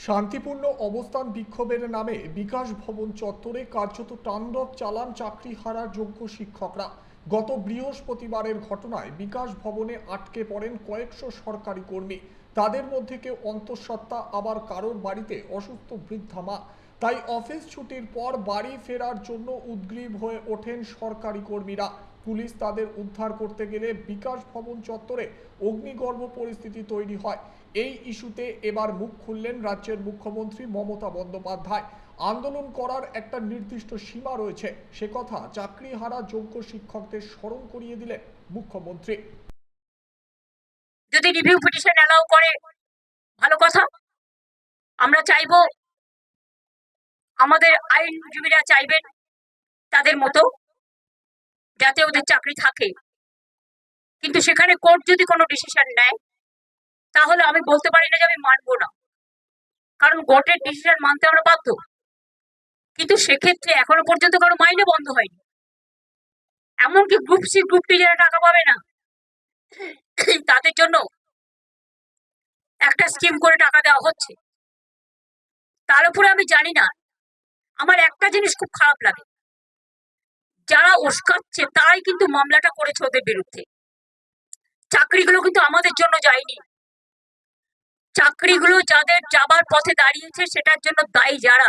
শান্তিপূর্ণ অবস্থান বিক্ষোভের নামে বিকাশ ভবন চত্বরে কার্যত তাণ্ডব চালান চাকরি হারার যোগ্য শিক্ষকরা। গত বৃহস্পতিবারের ঘটনায় বিকাশ ভবনে আটকে পড়েন কয়েকশো সরকারি কর্মী। তাদের মধ্যে কেউ অন্তঃসত্ত্বা, আবার কারোর বাড়িতে অসুস্থ বৃদ্ধা মা। তাই অফিস ছুটির পর বাড়ি ফেরার জন্য উদ্গ্রীব হয়ে ওঠেন সরকারি কর্মীরা। পুলিশ তাদের উদ্ধার করতে গেলে বিকাশ ভবন চত্বরে অগ্নিগর্ভ পরিস্থিতি তৈরি হয়। এই ইস্যুতে এবার মুখ খুললেন রাজ্যের মুখ্যমন্ত্রী মমতা বন্দ্যোপাধ্যায়। আন্দোলন করার একটা নির্দিষ্ট সীমা রয়েছে। সে কথা চাকরি হারা যোগ্য শিক্ষকদের স্মরণ করিয়ে দিলেন মুখ্যমন্ত্রী। যদি রিভিউ পিটিশন অ্যালাউ করে, ভালো কথা। আমরা চাইব আমাদের আইনজীবীরা চাইবেন তাদের মতো, যাতে ওদের চাকরি থাকে। কিন্তু সেখানে কোর্ট যদি কোনো ডিসিশন নেয়, তাহলে আমি বলতে পারি না যে আমি মানবো না। কারণ কোর্টের ডিসিশন মানতে আমরা বাধ্য। কিন্তু সেক্ষেত্রে এখনও পর্যন্ত কারও মাইনে বন্ধ হয়নি। এমনকি গ্রুপ সি গ্রুপ টি যারা টাকা পাবে না, তাদের জন্য একটা স্কিম করে টাকা দেওয়া হচ্ছে। তার উপরে আমি জানি না, আমার একটা জিনিস খুব খারাপ লাগে। যারা উস্কাচ্ছে, তারাই কিন্তু মামলাটা করেছে ওদের বিরুদ্ধে। চাকরিগুলো কিন্তু আমাদের জন্য যায়নি। চাকরিগুলো যাদের যাবার পথে দাঁড়িয়েছে, সেটার জন্য দায়ী যারা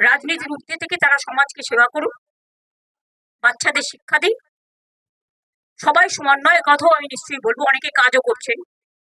রাজনীতির ঊর্ধ্বে থেকে তারা সমাজকে সেবা করুক, বাচ্চাদের শিক্ষা দিক। সবাই সমান নয় কথাও আমি নিশ্চয়ই বলব, অনেকে কাজও করছেন।